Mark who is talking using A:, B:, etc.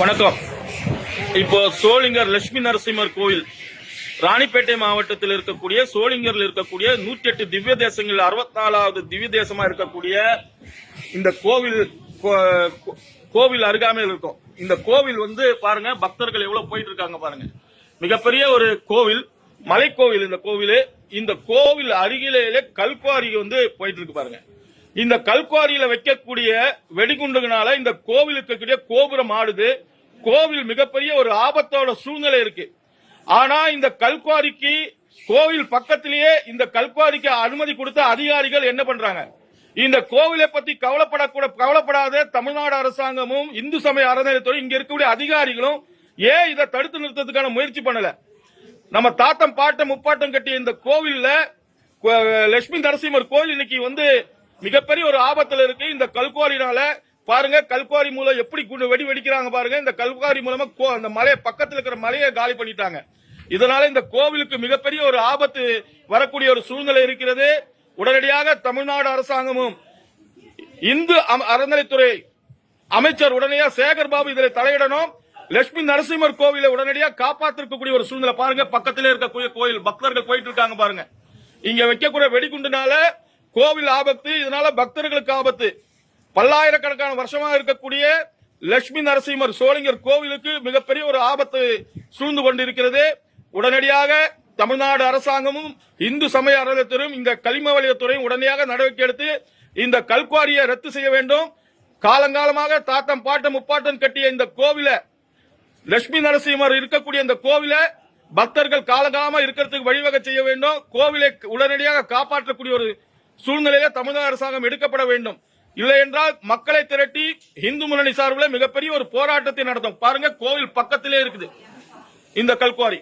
A: வணக்கம். இப்போ சோளிங்கர் லட்சுமி நரசிம்மர் கோயில் ராணிப்பேட்டை மாவட்டத்தில் இருக்கக்கூடிய சோளிங்கர்ல இருக்கக்கூடிய நூற்றி எட்டு திவ்ய தேசங்கள் அறுபத்தி நாலாவது திவ்ய தேசமா இருக்கக்கூடிய இந்த கோவில் கோ- கோவில் அருகாமையில் இருக்கும். இந்த கோவில் வந்து பாருங்க பக்தர்கள் எவ்வளவு போயிட்டு இருக்காங்க பாருங்க. மிகப்பெரிய ஒரு கோவில் மலைக்கோவில் இந்த கோவில். இந்த கோவில் அருகிலேயே கல்குவாரி வந்து போயிட்டு இருக்கு பாருங்க. இந்த கல்குவாரியில வைக்கக்கூடிய வெடிகுண்டுகளால இந்த கோவிலுக்கு கோபுரம் ஆடுது. கோவில் மிகப்பெரிய ஒரு ஆபத்தோட சூழ்நிலை இருக்கு. ஆனா இந்த கல்குவாரிக்கு கோவில் பக்கத்திலேயே இந்த கல்குவாரிக்கு அனுமதி கொடுத்த அதிகாரிகள் என்ன பண்றாங்க? இந்த கோவிலை பத்தி கவலைப்படக்கூட கவலைப்படாத தமிழ்நாடு அரசாங்கமும் இந்து சமய அறநிலையத்துறை இங்க இருக்கக்கூடிய அதிகாரிகளும் ஏன் இதை தடுத்து நிறுத்தத்துக்கான முயற்சி பண்ணல? நம்ம தாத்தம் பாட்டம் முப்பாட்டம் கட்டிய இந்த கோவில்ல லட்சுமி நரசிம்மர் கோவில் இன்னைக்கு வந்து மிகப்பெரிய ஒரு ஆபத்துல இருக்கு. இந்த கல்குவாரினால பாருங்க கல்குவாரி மூலம் எப்படி குண்டு வெடி வெடிக்கிறாங்க பாருங்க. இந்த கல்குவாரி மூலமா கோ- அந்த மலை பக்கத்துல இருக்கிற மலையை காலி பண்ணிட்டாங்க. இதனால இந்த கோவிலுக்கு மிகப்பெரிய ஒரு ஆபத்து வரக்கூடிய ஒரு சூழ்நிலை இருக்கிறது. உடனடியாக தமிழ்நாடு அரசாங்கமும் இந்து அறநிலைத்துறை அமைச்சர் உடனடியா சேகர் பாபு இதில் தலையிடணும். லட்சுமி நரசிம்மர் கோவிலை உடனடியாக காப்பாத்திருக்கக்கூடிய ஒரு சூழ்நிலை பாருங்க. பக்கத்திலே இருக்கக்கூடிய கோயில் பக்தர்கள் போயிட்டு இருக்காங்க பாருங்க. இங்க வைக்கக்கூடிய வெடிகுண்டுனால கோவில் ஆபத்து இதனால பக்தர்களுக்கு ஆபத்து. பல்லாயிரக்கணக்கான வருஷமாக இருக்கக்கூடிய லட்சுமி நரசிம்மர் சோழிங்கர் கோவிலுக்கு மிகப்பெரிய ஒரு ஆபத்து சூழ்ந்து கொண்டிருக்கிறது. உடனடியாக தமிழ்நாடு அரசாங்கமும் இந்து சமய அறநிலையத்துறையும் இந்த களிம வலயத்துறையும் உடனடியாக நடவடிக்கை எடுத்து இந்த கல்குவாரியை ரத்து செய்ய வேண்டும். காலங்காலமாக தாத்தம் பாட்டம் முப்பாட்டம் கட்டிய இந்த கோவிலை லட்சுமி நரசிம்மர் இருக்கக்கூடிய இந்த கோவிலை பக்தர்கள் காலகாலமா இருக்கிறதுக்கு வழிவகை செய்ய வேண்டும். கோவிலை உடனடியாக காப்பாற்றக்கூடிய ஒரு சூழ்நிலையில தமிழக அரசாங்கம் எடுக்கப்பட வேண்டும். இல்லை என்றால் மக்களை திரட்டி இந்து முன்னணி சார்பில் மிகப்பெரிய ஒரு போராட்டத்தை நடத்தும். பாருங்க கோவில் பக்கத்திலே இருக்குது. இந்த கல்குவாரி.